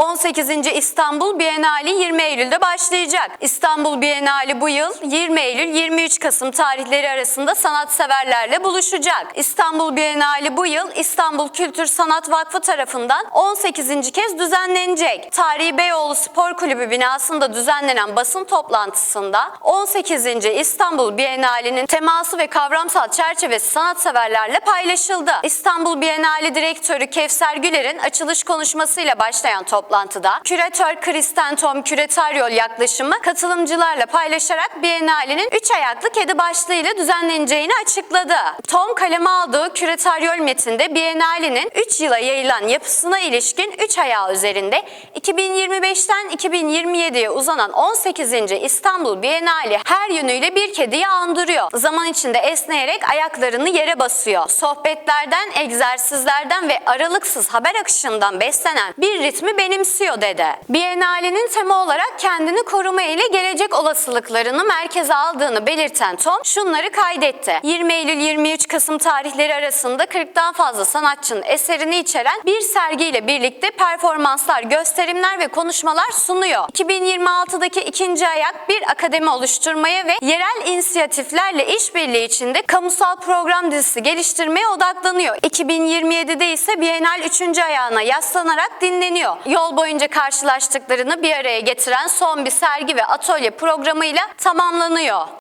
18. İstanbul Bienali 20 Eylül'de başlayacak. İstanbul Bienali bu yıl 20 Eylül 23 Kasım tarihleri arasında sanatseverlerle buluşacak. İstanbul Bienali bu yıl İstanbul Kültür Sanat Vakfı tarafından 18. kez düzenlenecek. Tarihi Beyoğlu Spor Kulübü binasında düzenlenen basın toplantısında 18. İstanbul Bienali'nin teması ve kavramsal çerçevesi sanatseverlerle paylaşıldı. İstanbul Bienali Direktörü Kevser Güler'in açılış konuşmasıyla başlayan toplantıda küratör Kristen Tom Küretaryol yaklaşımı katılımcılarla paylaşarak Bienali'nin 3 ayaklı kedi başlığıyla düzenleneceğini açıkladı. Tom kaleme aldığı Küretaryol metinde Bienali'nin 3 yıla yayılan yapısına ilişkin 3 ayağı üzerinde 2025'ten 2027'ye uzanan 18. İstanbul Bienali her yönüyle bir kediyi andırıyor. Zaman içinde esneyerek ayaklarını yere basıyor. Sohbetlerden, egzersizlerden ve aralıksız haber akışından beslenen bir ritmi benimsiyor dedi. Bienalinin tema olarak kendini koruma ile gelecek olasılıklarını merkeze aldığını belirten Tom şunları kaydetti. 20 Eylül 23 Kasım tarihleri arasında 40'tan fazla sanatçının eserini içeren bir sergiyle birlikte performanslar, gösterimler ve konuşmalar sunuyor. 2026'daki ikinci ayak bir akademi oluşturmaya ve yerel inisiyatiflerle işbirliği içinde kamusal program dizisi geliştirmeye odaklanıyor. 2027'de ise Bienal 3. ayağına yaslanarak dinleniyor. Yol boyunca karşılaştıklarını bir araya getiren son bir sergi ve atölye programıyla tamamlanıyor.